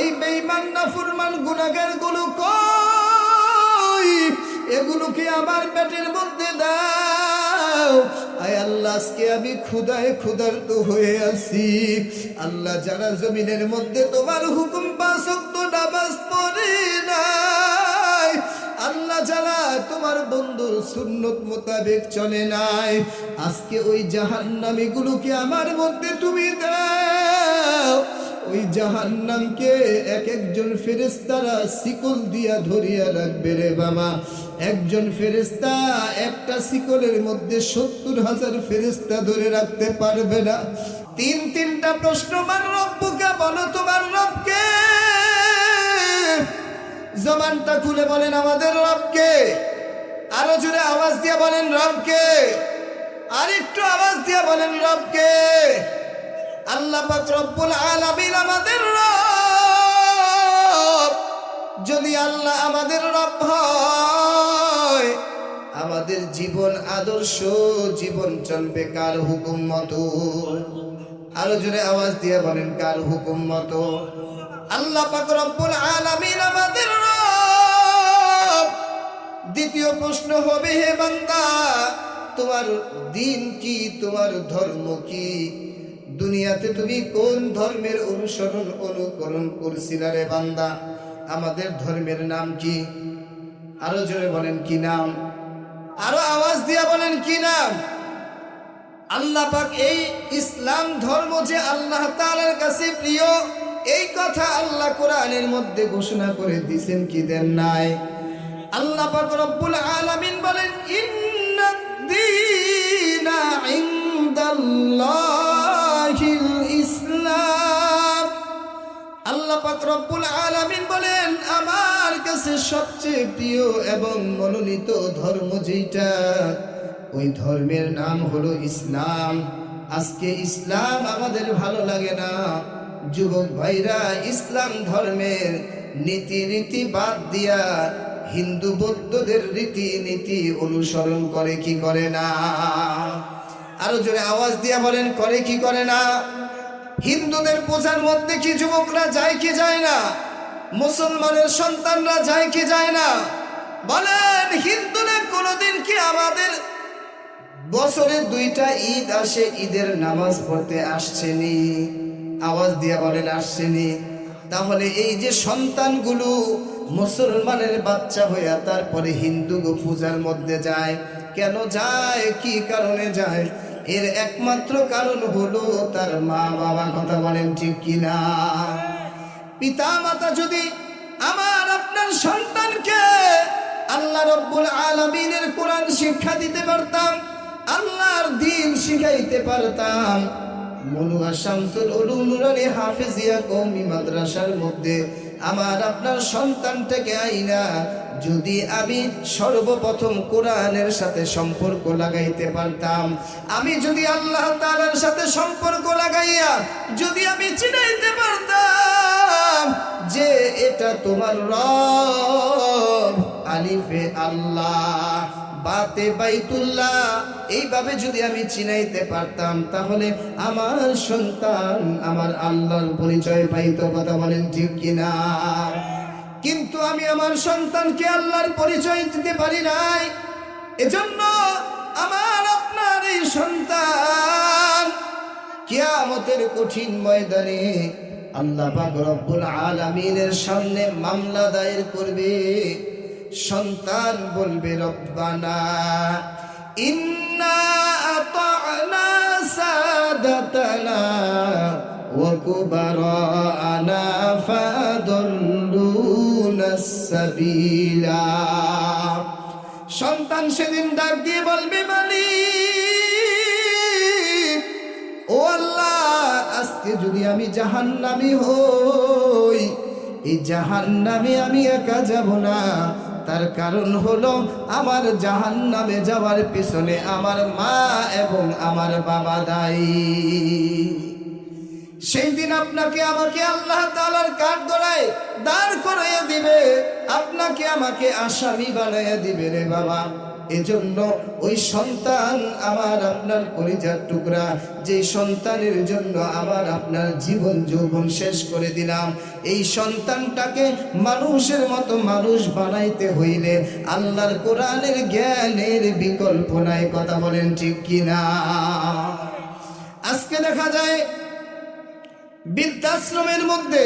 এই বেঈমান না ফুরমান গুনাহগারগুলো কই? এগুলোকে আমার পেটের মধ্যে দাও। আয় আল্লাহ, আজকে আমি ক্ষুদায় ক্ষুধার্ত হয়ে আছি। আল্লাহ, যারা জমিনের মধ্যে তোমার হুকুম পাশক্ত নামাজ পড়ে নাই, আল্লাহ, যারা তোমার বন্ধুর সুন্নত মোতাবেক চলে নাই, আজকে ওই জাহান্নামী গুলোকে আমার মধ্যে তুমি দাও। ওই জাহান্নামকে এক একজন ফেরেস্তারা শিকল দিয়া ধরিয়া রাখবে রে বাবা। একজন ফেরেস্তা একটা শিকলের মধ্যে সত্তর হাজার ফেরেস্তা ধরে রাখতে পারবে না। তিন তিনটা প্রশ্ন মান রব্বুকে বলো তোমার রবকে জমানটা খুলে বলেন, আমাদের রবকে আরও জোরে আওয়াজ দিয়ে বলেন রবকে আর একটু আওয়াজ দিয়ে বলেন রবকে আল্লাহ রব্বুল আলামিন আমাদের রব। যদি আল্লাহ আমাদের রব হয়, আমাদের জীবন আদর্শ, জীবন চলবে কার হুকুম মতো? আরও জোরে আওয়াজ দিয়ে বলেন, কার হুকুম মতো? আল্লাহ রব্বুল আলামিন আমাদের রব। দ্বিতীয় প্রশ্ন হবে, হে বান্দা, তোমার দিন কি, তোমার ধর্ম কি? দুনিয়াতে তুমি কোন ধর্মের অনুসরণ অনুকরণ করছিলা রে বান্দা? আমাদের ধর্মের নাম কি? আরও জোরে বলেন, কি নাম? আরও আওয়াজ দিয়া বলেন, কি নাম? আল্লাহ পাক এই ইসলাম ধর্ম যে আল্লাহ তাআলার কাছে প্রিয়, এই কথা আল্লাহ কোরআনের মধ্যে ঘোষণা করে দিয়েছেন, কি দেন নাই? আল্লাহ পাক রব্বুল আলামিন বলেন ইন্না দীনা ইনদাল্লাহিল বলেন, আমার কাছে সবচেয়ে প্রিয় এবং মনোনীত ধর্ম যেটা ওই ধর্মের নাম হলো ইসলাম। আজকে ইসলাম আমাদের ভালো লাগে না। যুবক ভাইরা, ইসলাম ধর্মের নীতি রীতি বাদ দিয়া হিন্দু বৌদ্ধদের রীতি নীতি অনুসরণ করে কি করে না? আরও জোরে আওয়াজ দিয়া বলেন, করে কি করে না? হিন্দুদের পূজার মধ্যে কি যুবকরা যায় কি যায় না? মুসলমানের সন্তানরা যায় কি যায় না? বলেন, হিন্দুদের কোনোদিন কি আমাদের বছরে দুইটা ঈদ আসে, ঈদের নামাজ পড়তে আসছেনি? আওয়াজ দিয়া বলেন, আসছেনি। তাহলে এই যে সন্তানগুলো মুসলমানের বাচ্চা হইয়া তারপরে হিন্দু পূজার মধ্যে যায়, কেন যায়, কি কারণে যায়? এর একমাত্র কারণ হলো তার মা বাবা কথা বলেন ঠিক কিনা। পিতা মাতা যদি আমার আপনার সন্তানকে আল্লাহ রব্বুল আলমিনের কোরআন শিক্ষা দিতে পারতাম, আল্লাহর দিন শিখাইতে পারতাম। শামসুল উলুম নুরানি হাফিজিয়া কওমি মাদ্রাসার মধ্যে আমার আপনার সন্তান সন্তানটাকে আইনা, যদি আমি সর্বপ্রথম কোরআনের সাথে সম্পর্ক লাগাইতে পারতাম, আমি যদি আল্লাহ তালার সাথে সম্পর্ক লাগাইয়া, যদি আমি চিনাইতে পারতাম যে এটা তোমার রব, আলিফে আল্লাহ। বাতে বাইতুল্লাহ, এইভাবে যদি আমি চিনাইতে পারতাম, তাহলে আমার সন্তান আমার আল্লাহর পরিচয় পাইতো, কথা বলেন ঠিক কিনা? কিন্তু আমি আমার সন্তানকে আল্লাহর পরিচয় দিতে পারি নাই। এজন্য আমার আপনার এই সন্তান কিয়ামতের কঠিন ময়দানে আল্লাহ পাক রব্বুল আলামিনের সামনে মামলা দায়ের করবে। সন্তান বলবে, রব্বানা, ইন্না সন্তান সেদিন ডাক দিয়ে বলবে, মালিক, ও আল্লাহ, আজকে যদি আমি জাহান্নামি হই, এই জাহান্নামে আমি একা যাব না। তার কারণ হলো আমার জাহান নামে যাওয়ার পিছনে আমার মা এবং আমার বাবা দায়ী। সেই দিন আপনাকে আমাকে আল্লাহ তালার কাঠ ধরায় দাঁড় করাইয়া দিবে। আপনাকে আমাকে আসামি বানাইয়া দিবে রে বাবা। এজন্য ওই সন্তান আমার আপনার কলিজার টুকরা, যে সন্তানের জন্য আমার আপনার জীবন যৌবন শেষ করে দিলাম। এই সন্তানটাকে মানুষের মতো মানুষ বানাইতে হইলে আল্লাহর কোরআনের জ্ঞানের বিকল্প নাই কথা বলেন ঠিক কিনা? আজকে দেখা যায়, বৃদ্ধাশ্রমের মধ্যে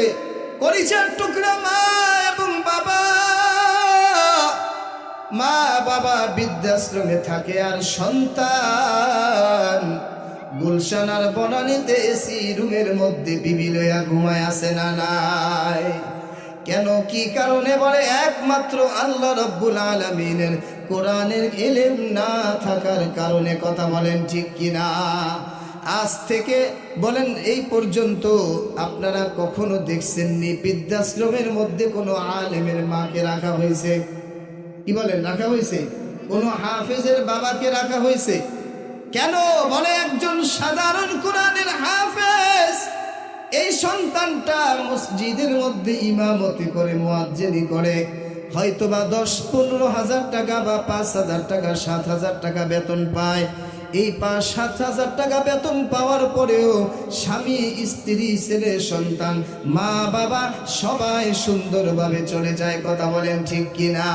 কলিজার টুকরা মা এবং বাবা মা বাবা বৃদ্ধাশ্রমে থাকে আর সন্তান। গুলশান আর বনানিতে এসি রুমের মধ্যে বিবি লইয়া ঘুমায় আসে না নাই। কেন কি কারণে বলে একমাত্র আল্লাহ রব্বুল আলমিনের কোরআনের এলেম না থাকার কারণে কথা বলেন ঠিক কিনা? আজ থেকে বলেন এই পর্যন্ত আপনারা কখনো দেখছেননি বৃদ্ধাশ্রমের মধ্যে কোনো আলেমের মাকে রাখা হয়েছে? কি বলেন, রাখা হয়েছে? কোনো হাফেজের বাবাকে রাখা হয়েছে? কেন? বলে একজন সাধারণ কোরআনের হাফেজ, এই সন্তানটা মসজিদের মধ্যে ইমামতি করে, মোয়াজ্জেনি করে। হয়তোবা দশ পনেরো হাজার টাকা বা পাঁচ হাজার টাকা, সাত হাজার টাকা বেতন পায়। এই পাঁচ, সাত হাজার টাকা বেতন পাওয়ার পরেও স্বামী, স্ত্রী, ছেলে, সন্তান, মা, বাবা সবাই সুন্দরভাবে চলে যায়, কথা বলেন ঠিক কিনা?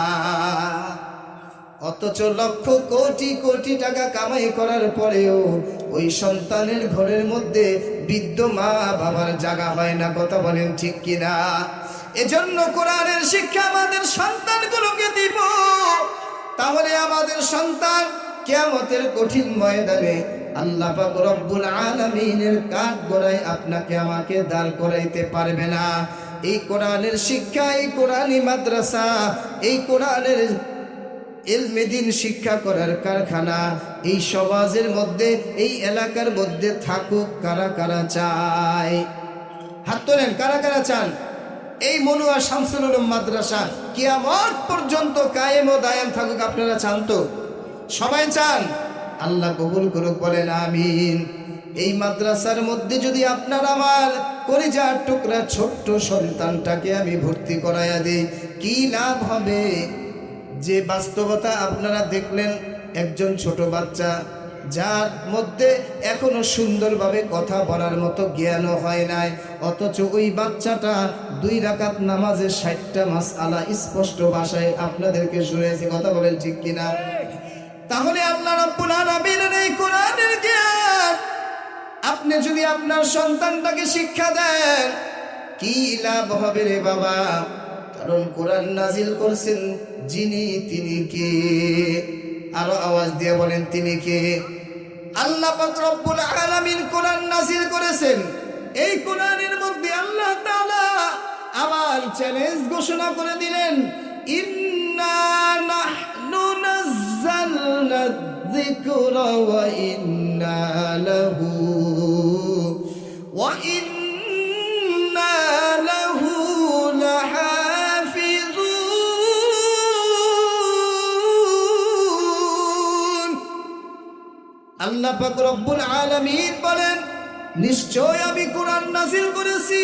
অথচ লক্ষ কোটি কোটি টাকা কামাই করার পরেও ওই সন্তানের ঘরের মধ্যে বৃদ্ধ মা বাবার জায়গা হয় না, কথা বলেন ঠিক কিনা? এজন্য কোরআনের শিক্ষা আমাদের সন্তানগুলোকে দিব। তাহলে আমাদের সন্তান কেয়ামতের কঠিন ময়দানে আল্লাহ রব্বুল আলামিনের কাঠ গড়ায় আপনাকে আমাকে দাঁড় করাইতে পারবে না। এই কোরআনের শিক্ষা, এই কোরআনী মাদ্রাসা, এই কোরআনের এলমেদিন শিক্ষা করার কারখানা, এই সমাজের মধ্যে, এই এলাকার মধ্যে থাকুক কারা কারা চায়। হাত তোলেন, কারা কারা চান? এই মনুয়া শামসুল মাদ্রাসা, কিয়ামত পর্যন্ত কায়েম ও দায়াম থাকুক, আপনারা চান তো? সবাই চান? আল্লাহ কবুল করুক, বলেন আমিন। এই মাদ্রাসার মধ্যে যদি আপনার আমার কলিজার টুকরা ছোট্ট সন্তানটাকে আমি ভর্তি করাইয়া দিই, কি লাভ হবে? যে বাস্তবতা আপনারা দেখলেন, একজন ছোট বাচ্চা, যার মধ্যে এখনও সুন্দরভাবে কথা বলার মতো জ্ঞানও হয় নাই, অথচ ওই বাচ্চাটা দুই রাকাত নামাজের ষাটটা মাস আলা স্পষ্ট ভাষায় আপনাদেরকে শুনেছি। কথা বলেন ঠিক কিনা? তাহলে আল্লাহ রাব্বুল আলামিনের এই কোরআনের জ্ঞান, আপনি যদি আপনার সন্তানটাকে শিক্ষা দেন, কি লাভ হবে রে বাবা? কারণ কোরআন নাজিল করছেন যিনি, তিনি কে? আরও আওয়াজ দিয়ে বলেন, তিনি কে? আল্লাহ রব্বুল আলামিন কোরআন নাজিল করেছেন। এই কোরআনের মধ্যে আল্লাহ তাআলা আমার চ্যালেঞ্জ ঘোষণা করে দিলেন, ইন্না নাহনু ইন্না লাহু ওয়া ইন্না লাহু লাহাফিজুন আল্লাহ পাক রব্বুল নিশ্চয় আমি কোরআন নাজিল করেছি।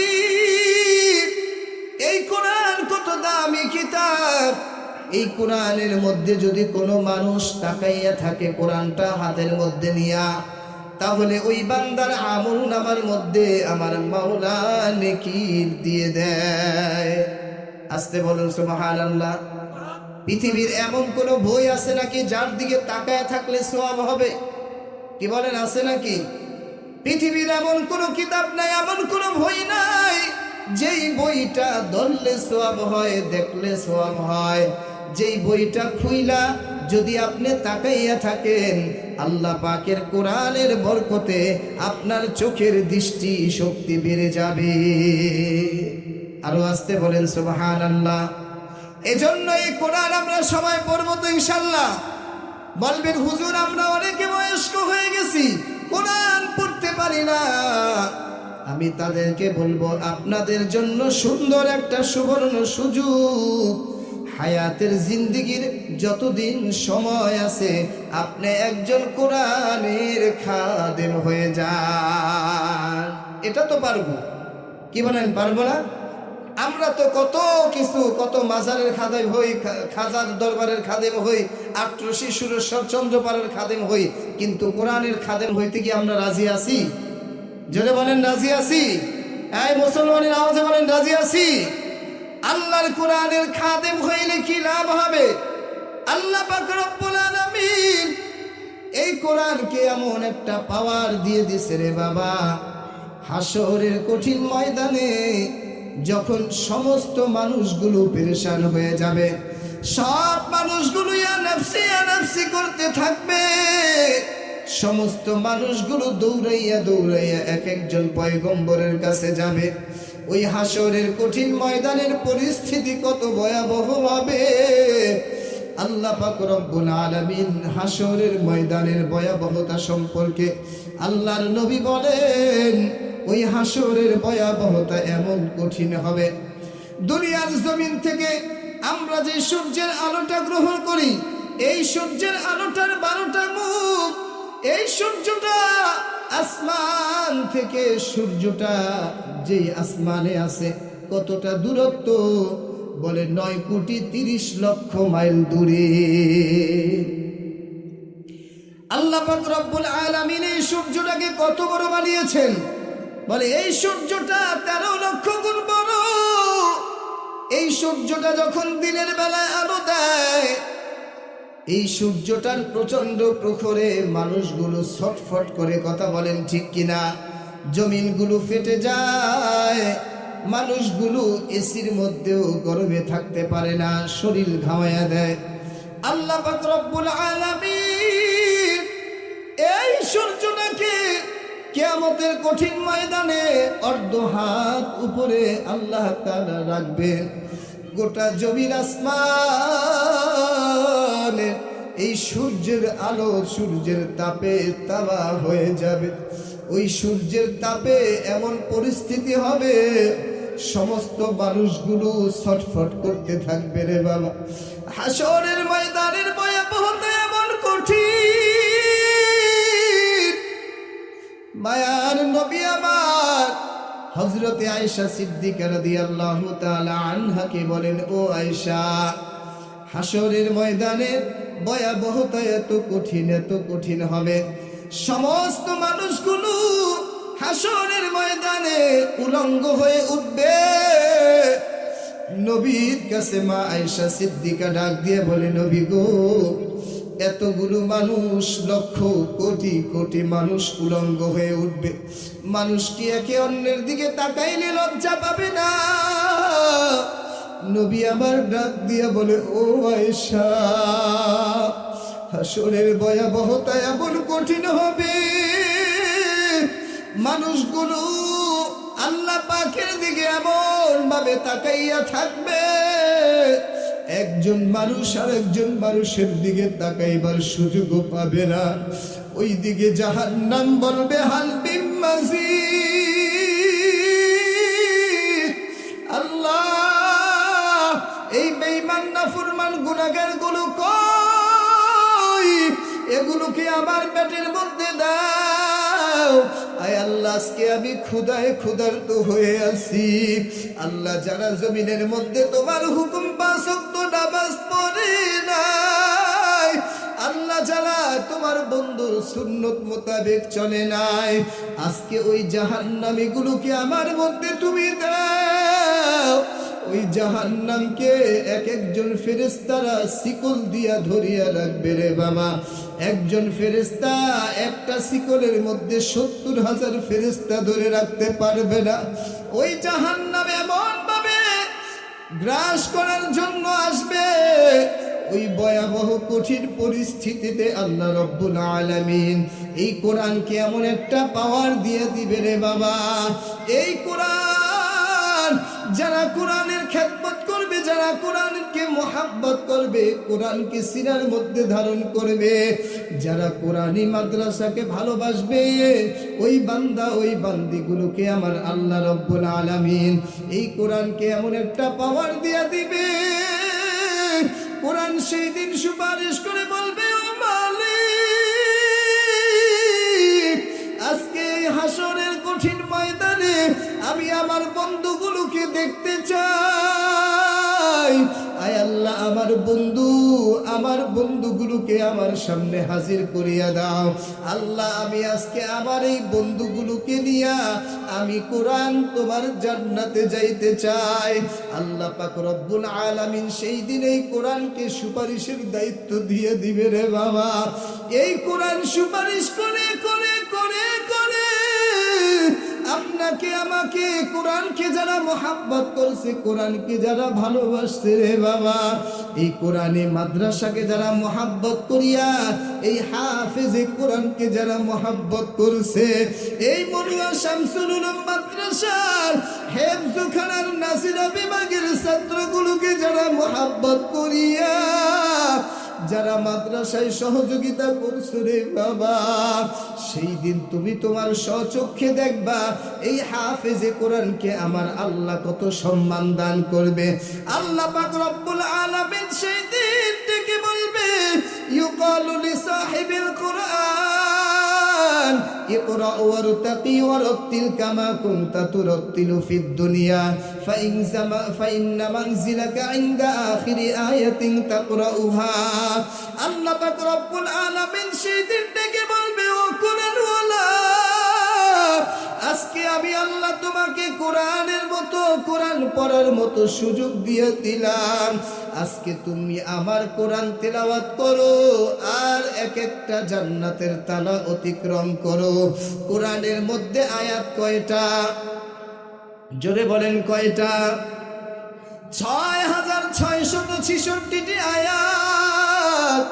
এই কোরআন কত দামি কিতাব। এই কোরআনের মধ্যে যদি কোনো মানুষ তাকাইয়া থাকে কোরআনটা হাতের মধ্যে নিয়া, তাহলে ওই বান্দার আমল নামার মধ্যে আমার মাওলা নেকির দিয়ে দেয়। আসতে বলুন সুবহানাল্লাহ। পৃথিবীর এমন কোনো বই আছে নাকি যার দিকে তাকায় থাকলে সোয়াব হবে? কি বলেন, আছে নাকি? পৃথিবীর এমন কোনো কিতাব নাই, এমন কোনো বই নাই, যেই বইটা ধরলে সোয়াব হয়, দেখলে সোয়াব হয়। যেই বইটা খুইলা, যদি আপনি তাকাইয়া থাকেন, আল্লাহ পাকের কোরআনের বরকতে আপনার চোখের দৃষ্টি শক্তি বেড়ে যাবে। আরও আসতে বলেন সুবহান আল্লাহ এজন্য এই কোরআন আমরা সবাই পড়ব তো ইনশাল্লাহ বলবেন, হুজুর, আমরা অনেকে বয়স্ক হয়ে গেছি, কোরআন পড়তে পারি না। আমি তাদেরকে বলব, আপনাদের জন্য সুন্দর একটা সুবর্ণ সুযোগ। হায়াতের জিন্দিগির যতদিন সময় আছে, আপনি একজন কোরআনের খাদেম হয়ে যান। এটা তো পারব। কি বলেন, পারব না? আমরা তো কত কিছু, কত মাজারের খাদেম হই খাজার দরবারের খাদেম হই আট্রসি সুরেশ্বর চন্দ্রপাড়ের খাদেম হই, কিন্তু কোরআনের খাদেম হইতে কি আমরা রাজি আছি? জোরে বলেন, রাজি আছি? এই মুসলমানের আওয়াজে বলেন, রাজি আছি? আল্লাহর কোরআনের খাদেম হইলে কি লাভ হবে? আল্লাহ আলামিন এই কোরআনকে এমন একটা পাওয়ার দিয়ে দিছে রে বাবা। হাসরের কঠিন ময়দানে যখন সমস্ত মানুষগুলো পেরেশান হয়ে যাবে, সব মানুষগুলো করতে থাকবে। সমস্ত মানুষগুলো দৌড়াইয়া দৌড়াইয়া এক একজন পয়গম্বরের কাছে যাবে। ওই হাসরের কঠিন ময়দানের পরিস্থিতি কত ভয়াবহ হবে আল্লাহ পাক রব্বুল হাসরের ময়দানের ভয়াবহতা সম্পর্কে আল্লাহর নবী বলেন, ওই হাসরের ভয়াবহতা এমন কঠিন হবে। দুনিয়ার জমিন থেকে আমরা যে সূর্যের আলোটা গ্রহণ করি, এই সূর্যের আলোটার বারোটা মুখ, এই সূর্যটা আসমান থেকে সূর্যটা যেই আসমানে আছে, কতটা দূরত্ব? বলে নয় কোটি তিরিশ লক্ষ মাইল দূরে। আল্লাহ রব্বুল আলামিন এই সূর্যটাকে কত বড় বানিয়েছেন? বলে এই সূর্যটা তেরো লক্ষ গুণ বড়। এই সূর্যটা যখন দিনের বেলায় আলো দেয় এই সূর্যটার প্রচণ্ড প্রখরে মানুষগুলো ছটফট করে কথা বলেন ঠিক কিনা? জমিনগুলো ফেটে যায়, মানুষগুলো এসির মধ্যেও গরমে থাকতে পারে না, শরীর ঘামায়া দেয়। আল্লাহ রব্বুল আলামিন এই সূর্যটাকে কেয়ামতের কঠিন ময়দানে অর্ধ হাত উপরে আল্লাহ তাআলা রাখবেন। গোটা জমির আসমানে এই সূর্যের আলো সূর্যের তাপে তাবা হয়ে যাবে। ওই সূর্যের তাপে এমন পরিস্থিতি হবে, সমস্ত মানুষগুলো ছটফট করতে থাকবে রে বাবা। হাসরের ময়দানের ভয়াবহতা এমন কঠিন। মায়ার নবী আমার হজরতে আয়েশা সিদ্দিকা রাদিয়াল্লাহু তাআলা আনহাকে বলেন, ও আয়েশা হাসরের ময়দানে ভয়াবহতা এত কঠিন এত কঠিন হবে। সমস্ত মানুষগুলো হাসরের ময়দানে উলঙ্গ হয়ে উঠবে। নবীর কাছে মা আয়েশা সিদ্দিকা ডাক দিয়ে বলে, নবী গো, এতগুলো মানুষ, লক্ষ কোটি কোটি মানুষ উলঙ্গ হয়ে উঠবে। মানুষ কি একে অন্যের দিকে তাকাইলে লজ্জা পাবে না। নবী আমার ডাক দিয়া বলে, ও আয়েশা, হাসরের ভয়াবহতা এমন কঠিন হবে। মানুষগুলো আল্লাহ পাখের দিকে এমন ভাবে তাকাইয়া থাকবে। একজন মানুষ আর একজন মানুষের দিকে তাকাইবার সুযোগও পাবে না। ওই দিকে জাহান নাম বলবে হালবিম মাঝি এই বেঈমান না ফুরমান গুনাহগারগুলো কই? এগুলোকে আমার পেটের মধ্যে দাও। আয় আল্লাহ, আজকে আমি ক্ষুদায় ক্ষুধার্ত হয়ে আছি। আল্লাহ, যারা জমিনের মধ্যে তোমার হুকুম পাশক্ত নামাজ পড়ে নাই, আল্লাহ, যারা তোমার বন্ধুর সুন্নত মোতাবেক চলে নাই, আজকে ওই জাহান্নামী গুলোকে আমার মধ্যে তুমি দাও। ওই জাহান্নামকে এক একজন ফেরেস্তারা শিকল দিয়া ধরিয়া রাখবে রে বাবা। একজন ফেরেস্তা একটা শিকলের মধ্যে সত্তর হাজার ফেরেস্তা ধরে রাখতে পারবে না। ওই জাহান্নাম এমন ভাবে গ্রাস করার জন্য আসবে, ওই ভয়াবহ কঠিন পরিস্থিতিতে আল্লাহ রব্বুল আলামিন এই কোরআনকে এমন একটা পাওয়ার দিয়ে দিবে রে বাবা। এই কোরআন যারা কোরআনের খেদমত করবে, যারা কোরআনকে মোহাব্বত করবে, কোরআনকে সিনার মধ্যে ধারণ করবে। যারা কোরআনী মাদ্রাসাকে ভালোবাসবে, ওই বান্দা, ওই বান্দিগুলোকে আমার আল্লাহ রব্বুল আলামিন এই কোরআনকে এমন একটা পাওয়ার দিয়ে দিবে। কোরআন সেই দিন সুপারিশ করে বলবে, ও মালিক, আজকে হাসরের কঠিন ময়দানে আমি আমার বন্ধুগুলোকে দেখতে চাই? আয় আল্লাহ, আমার বন্ধু, আমার বন্ধুগুলোকে আমার সামনে হাজির করিয়া দাও। আল্লাহ, আমি আজকে আমার এই বন্ধুগুলোকে নিয়া আমি কোরআন তোমার জান্নাতে যাইতে চাই। আল্লাহ পাক রব্বুল আলামিন সেই দিন এই কোরআনকে সুপারিশের দায়িত্ব দিয়ে দিবে রে বাবা। এই কোরআন সুপারিশ করে করে করে আপনাকে, আমাকে, কোরআনকে যারা মোহাব্বত করছে, কোরআনকে যারা ভালোবাসছে রে বাবা, এই কোরআনে মাদ্রাসাকে যারা মোহাব্বত করিয়া, এই হাফেজে কোরআনকে যারা মোহাব্বত করছে, এই মনুয়া শামসুল মাদ্রাসার হেফজুখানার নাসিরা বিভাগের ছাত্রগুলোকে যারা মোহাব্বত করিয়া যারা মাদ্রাসায় সহযোগিতা করছ রে বাবা, সেই দিন তুমি তোমার স্বচক্ষে দেখবা, এই হাফেজে কোরআনকে আমার আল্লাহ কত সম্মান দান করবে। আল্লাহ পাক রব্বুল আলামিন সেই দিন ডেকে বলবে, ইউকালু লিসাহিবিল কোরআন, ইকরা ওয়ারতাকি ওয়ারতিল কামা কুনতা তুরতিলু ফিদ দুনিয়া। فإن, زم- فإن منزلك عند آخر آية تقرأها আল্লাহ পাক রব্বুল আলামিন সেই দিন ডেকে বলবে ও কোরআনওয়ালা আজকে আমি আল্লাহ তোমাকে কোরআনের মতো কোরআন পড়ার মতো সুযোগ দিয়ে দিলাম আজকে তুমি আমার কোরআন তেলাওয়াত করো আর এক একটা জান্নাতের তালা অতিক্রম করো কোরআনের মধ্যে আয়াত কয়টা জোরে বলেন কয়টা? ছয় হাজার ছয়শত ছিষট্টিটি আয়াত।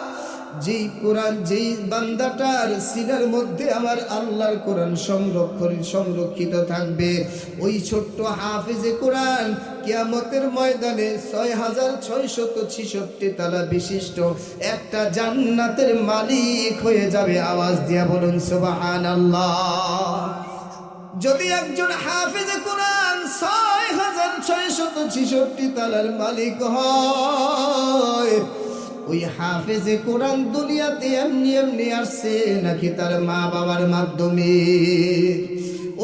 যেই কোরআন, যেই বান্দাটার সিনার মধ্যে আমার আল্লাহর কোরআন সংরক্ষণ, সংরক্ষিত থাকবে, ওই ছোট্ট হাফেজে কোরআন কিয়ামতের ময়দানে ছয় হাজার ছয়শত ছিষট্টি তালা বিশিষ্ট একটা জান্নাতের মালিক হয়ে যাবে। আওয়াজ দিয়া বলুন সুবাহান আল্লাহ যদি একজন হাফেজে কোরআন ছয় হাজার ছয়শত ছিষট্টি তালার মালিক হয়, ওই হাফেজে কোরআন দুনিয়াতে এমনি এমনি আসছে নাকি তার মা বাবার মাধ্যমে?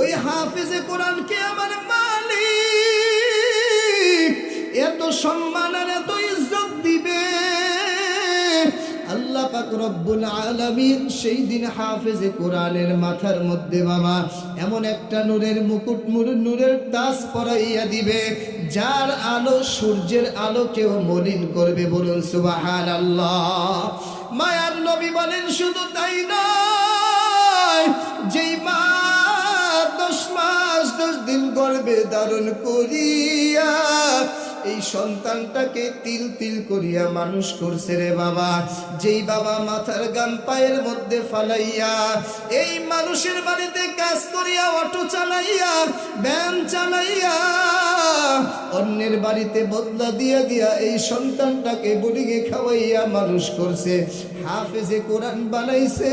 ওই হাফেজে কোরআনকে আমার মালিক? এত সম্মান আর এত সেই দিন হাফেজে কোরআনের মাথার মধ্যে বাবা, এমন একটা নূরের মুকুট নূরের তাজ পরাইয়া দিবে, যার আলো সূর্যের আলোকেও মলিন করবে বলুন সুবাহান আল্লাহ মায়ার নবী বলেন, শুধু তাই নয়, যেই মা দশ মাস দশ দিন গর্বে ধারণ করিয়া এই সন্তানটাকে তিল তিল করিয়া মানুষ করছে রে বাবা। যেই বাবা মাথার গান পায়ের মধ্যে ফালাইয়া এই মানুষের বাড়িতে কাজ করিয়া অটো চালাইয়া, ভ্যান চালাইয়া অন্যের বাড়িতে বদলা দিয়া দিয়া এই সন্তানটাকে বুড়িকে খাওয়াইয়া মানুষ করছে। হাফেজে কোরআন বানাইছে।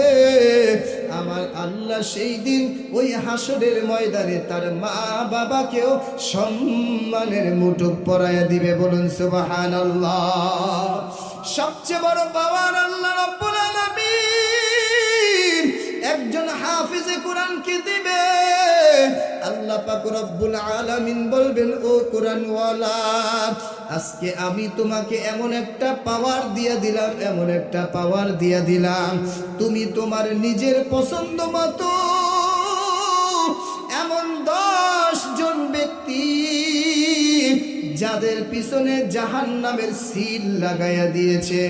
আমার আল্লাহ সেই দিন ওই হাসরের ময়দানে তার মা বাবাকেও সম্মানের মুটুক পরাইয়া দিবে বলুন সুবাহান আল্লাহ সবচেয়ে বড় পাওয়ার আল্লাহ পাক রব্বুল আলামিন বলবেন, ও কোরআনওয়ালা, আজকে আমি তোমাকে এমন একটা পাওয়ার দিয়া দিলাম, এমন একটা পাওয়ার দিয়া দিলাম। তুমি তোমার নিজের পছন্দ মতো যাদের পিছনে জাহান নামের সিল লাগাইয়া দিয়েছে,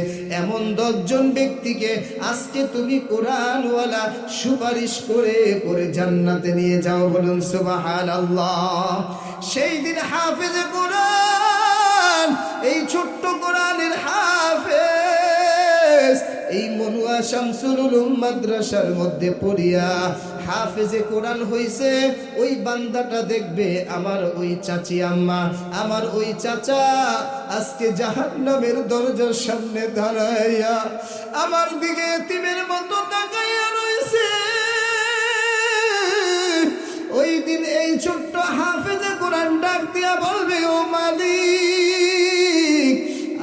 এমন দশজন ব্যক্তিকে আজকে তুমি কোরআনওয়ালা সুপারিশ করে করে জান্নাতে নিয়ে যাও বলুন সুবাহান আল্লাহ সেই দিন হাফেজে কোরআন, এই ছোট্ট কোরআনের হাফেজ এই মনুয়া শামসুল উলুম মাদ্রাসার মধ্যে পড়িয়া হাফেজে কোরআন হইছে, ওই বান্দাটা দেখবে আমার ওই চাচি আম্মা, আমার ওই চাচা আজকে জাহান্নামের দরজার সামনে দাঁড়াইয়া আমার দিকে তিমের মতো তাকাইয়া রয়েছে। ওই দিন এই ছোট্ট হাফেজে কোরআন ডাক দিয়া বলবে, ও মালিক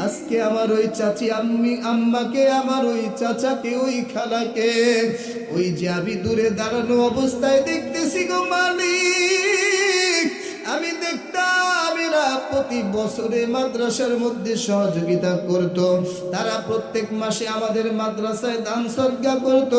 আজকে আমার ওই চাচি আম্মি, আম্মাকে, আমার ওই চাচাকে, ওই খালাকে, ওই যে আমি দূরে দাঁড়ানো অবস্থায় দেখতেছি গো মালিক। দেখতাম এরা প্রতি বছরে মাদ্রাসার মধ্যে সহযোগিতা করত। তারা প্রত্যেক মাসে আমাদের মাদ্রাসায় দান সদ্গা করত।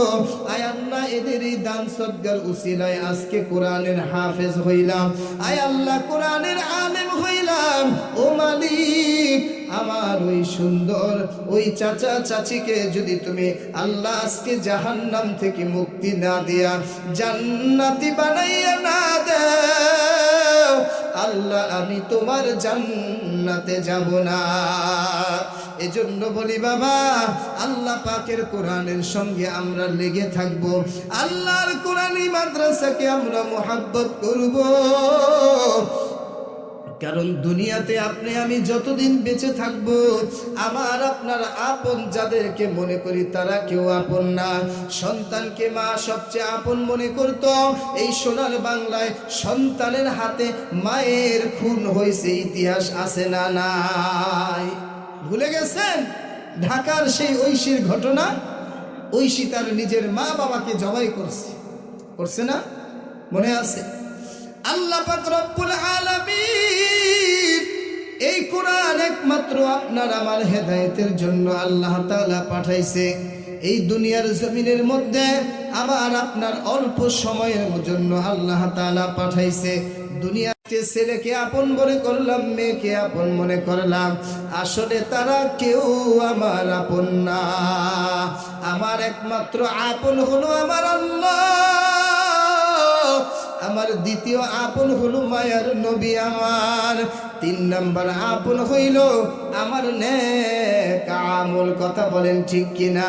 আয় আল্লাহ, এদের এই দান সদ্গার উসিলায় আজকে কোরআনের হাফেজ হইলাম। আয় আল্লাহ, কোরআনের আলেম হইলাম। ও মালিক আমার ওই সুন্দর ওই চাচা চাচিকে যদি তুমি আল্লাহ আজকে জাহান্নাম থেকে মুক্তি না দিয়া জান্নাতি বানাইয়া না দাও, আল্লাহ আমি তোমার জান্নাতে যাব না। এজন্য বলি বাবা, আল্লাহ পাকের কোরআনের সঙ্গে আমরা লেগে থাকব। আল্লাহর কোরআনী মাদ্রাসাকে আমরা মোহাব্বত করব। কারণ দুনিয়াতে আপনি, আমি যতদিন বেঁচে থাকব, আমার, আপনার আপন যাদেরকে মনে করি তারা কেউ আপন না। সন্তানকে মা সবচেয়ে আপন মনে করত। এই সোনার বাংলায় সন্তানের হাতে মায়ের খুন হয়েছে, ইতিহাস আছে না নাই। ভুলে গেছেন? ঢাকার সেই ঐশীর ঘটনা? ঐশী তার নিজের মা বাবাকে জবাই করছে। করছে না? মনে আছে? আল্লাহ রব্বুল আলামিন এই কোরআন একমাত্র আপনার আমার হেদায়েতের জন্য আল্লাহ তাআলা পাঠাইছে। এই দুনিয়ার জমিনের মধ্যে আমার আপনার অল্প সময়ের জন্য আল্লাহ তাআলা পাঠাইছে। দুনিয়াতে ছেলেকে আপন মনে করলাম, মেয়েকে আপন মনে করলাম। আসলে তারা কেউ আমার আপন না। আমার একমাত্র আপন হলো আমার আল্লাহ। আমার দ্বিতীয় আপন হলো মায়ার নবী আমার। তিন নম্বর আপন হইল আমার নে কামল কথা বলেন ঠিক কিনা?